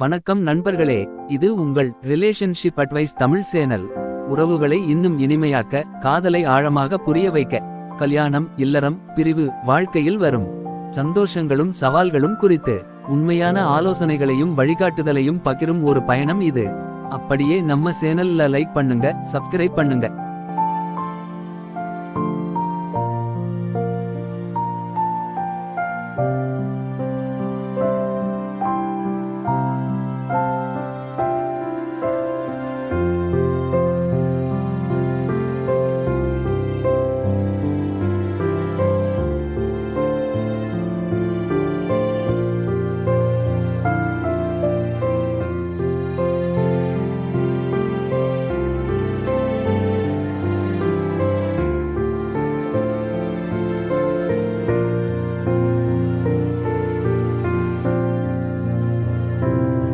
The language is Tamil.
வணக்கம் நண்பர்களே இது உங்கள் ரிலேஷன்ஷிப் அட்வைஸ் தமிழ் சேனல். உறவுகளை இன்னும் இனிமையாக்க காதலை ஆழமாக புரிய வைக்க கல்யாணம் இல்லறம் பிரிவு வாழ்க்கையில் வரும். சந்தோஷங்களும் சவால்களும் குறித்து உண்மையான ஆலோசனைகளையும் வழிகாட்டுதலையும் பகிரும் ஒரு பயணம் இது. அப்படியே நம்ம சேனல்ல லைக் பண்ணுங்க சப்ஸ்கிரைப் பண்ணுங்க.